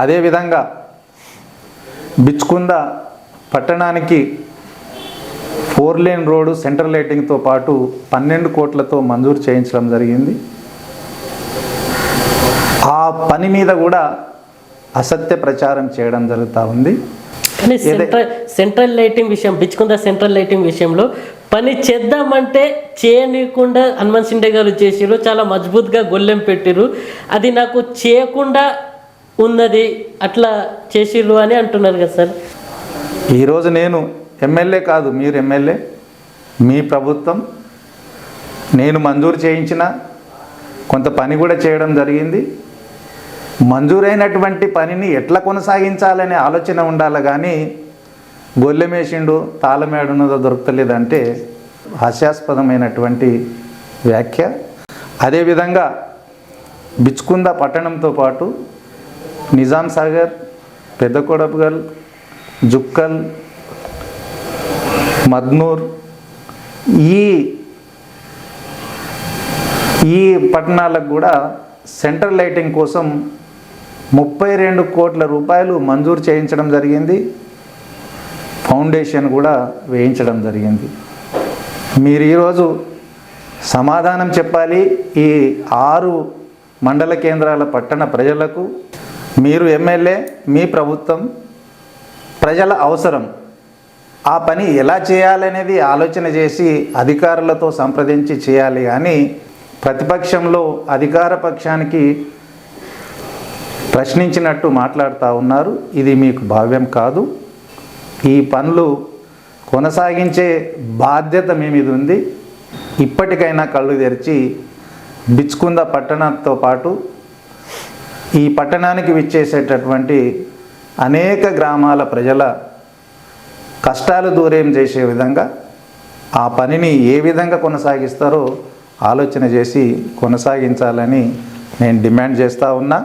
అదేవిధంగా బిచ్కుంద పట్టణానికి four lane road central లైటింగ్తో పాటు పన్నెండు కోట్లతో మంజూరు చేయించడం జరిగింది. ఆ పని మీద కూడా అసత్య ప్రచారం చేయడం జరుగుతూ ఉంది. కానీ సెంట్రల్ సెంట్రల్ లైటింగ్ విషయం బిచ్చుకుంద సెంట్రల్ లైటింగ్ విషయంలో పని చేద్దామంటే చేయనీయకుండా హనుమంత్ సిండే గారు చేసిరు చాలా మజబూత్గా గొల్లెం పెట్టిరు అది నాకు చేయకుండా ఉన్నది అట్లా చేసిర్రు అని అంటున్నారు కదా సార్. ఈరోజు నేను ఎమ్మెల్యే కాదు మీరు ఎమ్మెల్యే. మీ ప్రభుత్వం నేను మంజూరు చేయించిన కొంత పని కూడా చేయడం జరిగింది. మంజూరైనటువంటి పనిని ఎట్లా కొనసాగించాలనే ఆలోచన ఉండాలి కానీ గొల్లెమేసిండు తాళమేడున్నదో దొరకలేదంటే హాస్యాస్పదమైనటువంటి వ్యాఖ్య. అదేవిధంగా బిచ్కుంద పట్టణంతో పాటు నిజాం సాగర్ పెద్ద కొడపగల్ జుక్కల్ మద్నూర్ ఈ ఈ పట్టణాలకు కూడా సెంట్రల్ లైటింగ్ కోసం ముప్పై రెండు కోట్ల రూపాయలు మంజూరు చేయించడం జరిగింది. ఫౌండేషన్ కూడా వేయించడం జరిగింది. మీరు ఈరోజు సమాధానం చెప్పాలి ఈ ఆరు మండల కేంద్రాల పట్టణ ప్రజలకు మీరు ఎమ్మెల్యే మీ ప్రభుత్వం ప్రజల అవసరం. ఆ పని ఎలా చేయాలనేది ఆలోచన చేసి అధికారులతో సంప్రదించి చేయాలి కానీ ప్రతిపక్షంలో అధికార పక్షానికి ప్రశ్నించినట్టు మాట్లాడుతూ ఉన్నారు. ఇది మీకు భావ్యం కాదు. ఈ పనులు కొనసాగించే బాధ్యత మీ మీద ఉంది. ఇప్పటికైనా కళ్ళు తెరిచి బిచ్చుకుంద పట్టణంతో పాటు ఈ పట్టణానికి విచ్చేసేటటువంటి అనేక గ్రామాల ప్రజల కష్టాలు దూరం చేసే విధంగా ఆ పనిని ఏ విధంగా కొనసాగిస్తారో ఆలోచన చేసి కొనసాగించాలని నేను డిమాండ్ చేస్తూ ఉన్నా.